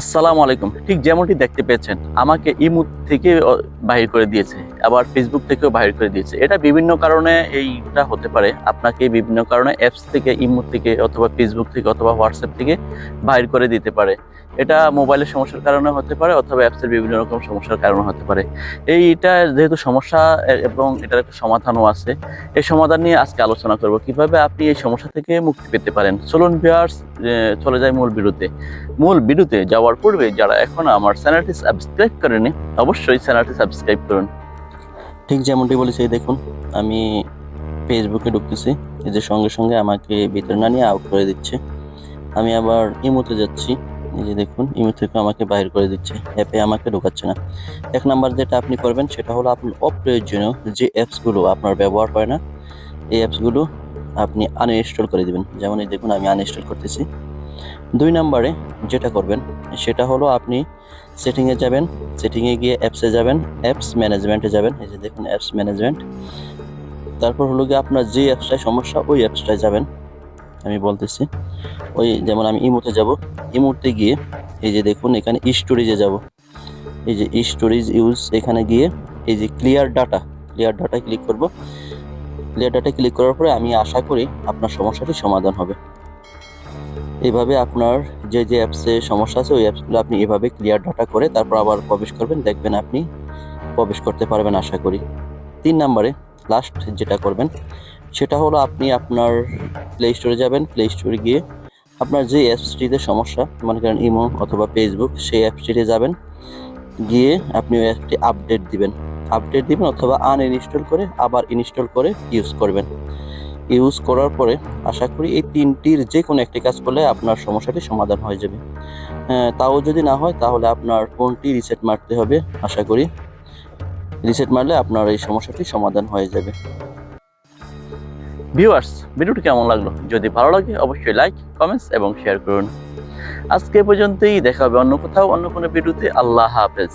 আসসালামু আলাইকুম। ঠিক যেমনটি দেখতে পেয়েছেন আমাকে ইমুদ থেকে বাহির করে দিয়েছে, আবার ফেসবুক থেকেও বাহির করে দিয়েছে। এটা বিভিন্ন কারণে এইটা হতে পারে। আপনাকে বিভিন্ন কারণে অ্যাপস থেকে ইমু থেকে, অথবা ফেসবুক থেকে, অথবা হোয়াটসঅ্যাপ থেকে বাহির করে দিতে পারে। এটা মোবাইলের সমস্যার কারণে হতে পারে, অথবা অ্যাপসের বিভিন্ন রকম সমস্যার কারণে হতে পারে। এইটা যেহেতু সমস্যা এবং এটার একটা সমাধানও আছে। এই সমাধান নিয়ে আজকে আলোচনা করব। কীভাবে আপনি এই সমস্যা থেকে মুক্তি পেতে পারেন? চলুন ভিউয়ার্স চলে যায় মূল বিরুতে মূল ভিডিওতে যাওয়ার পূর্বে যারা এখনও আমার চ্যানেলটি সাবস্ক্রাইব করেনি, অবশ্যই চ্যানেলটি সাবস্ক্রাইব করুন। ঠিক যেমনটি বলেছি দেখুন, আমি ফেসবুকে ঢুকতেছি। এই যে সঙ্গে সঙ্গে আমাকে ভিতরে না নিয়ে আউট করে দিচ্ছে। আমি আবার ইমোতে যাচ্ছি। এই যে দেখুন, ইমো থেকে আমাকে বাইর করে দিচ্ছে। অ্যাপে আমাকে ঢোকাচ্ছে না। এক নাম্বার যেটা আপনি করবেন, সেটা হলো আপনার অপ্রয়োজনীয় যে অ্যাপসগুলো আপনার ব্যবহার হয় না, এই অ্যাপসগুলো আপনি আনইনস্টল করে দিবেন। যেমন এই দেখুন, আমি আনইনস্টল করতেছি। দুই নম্বরে যেটা করবেন, সেটা হলো আপনি সেটিংয়ে যাবেন সেটিংয়ে গিয়ে অ্যাপসে যাবেন অ্যাপস ম্যানেজমেন্টে যাবেন, এই যে দেখুন অ্যাপস ম্যানেজমেন্ট তারপর হলো গিয়ে আপনার যে অ্যাপসটায় সমস্যা, ওই অ্যাপসটায় যাবেন। আমি বলতেছি, ওই যেমন আমি ইমোতে যাব, ইমোতে গিয়ে এই যে দেখুন এখানে স্টোরেজে যাব। এই যে স্টোরেজ ইউজ এখানে গিয়ে এই যে ক্লিয়ার ডাটা ক্লিয়ার ডাটায় ক্লিক করব। ক্লিয়ার ডাটায় ক্লিক করার পরে আমি আশা করি আপনার সমস্যাটি সমাধান হবে। এইভাবে আপনার যে যে অ্যাপসে সমস্যা আছে, ওই অ্যাপসগুলো আপনি এভাবে ক্লিয়ার ডাটা করে তারপর আবার প্রবেশ করবেন, দেখবেন আপনি প্রবেশ করতে পারবেন আশা করি। তিন নম্বরে লাস্ট যেটা করবেন, সেটা হলো আপনি আপনার প্লে স্টোরে যাবেন প্লে স্টোরে গিয়ে আপনার যে অ্যাপসটিতে সমস্যা, মনে করেন ইমো অথবা ফেসবুক সেই অ্যাপসটিতে যাবেন, গিয়ে আপনি ওই অ্যাপটি আপডেট দিবেন। আপডেট দিবেন অথবা আনইনস্টল করে আবার ইনস্টল করে ইউজ করবেন। ইউজ করার পরে আশা করি এই তিনটির যে কোনো একটি কাজ করলে আপনার সমস্যাটি সমাধান হয়ে যাবে। তাও যদি না হয় তাহলে আপনার ফোনটি রিসেট মারতে হবে আশা করি রিসেট মারলে আপনার এই সমস্যাটি সমাধান হয়ে যাবে। ভিউয়ার্স ভিডিওটি কেমন লাগল? যদি ভালো লাগে অবশ্যই লাইক কমেন্টস এবং শেয়ার করুন। আজকে পর্যন্তই, দেখা হবে অন্য কোথাও, অন্য কোনো ভিডিওতে। আল্লাহ হাফেজ।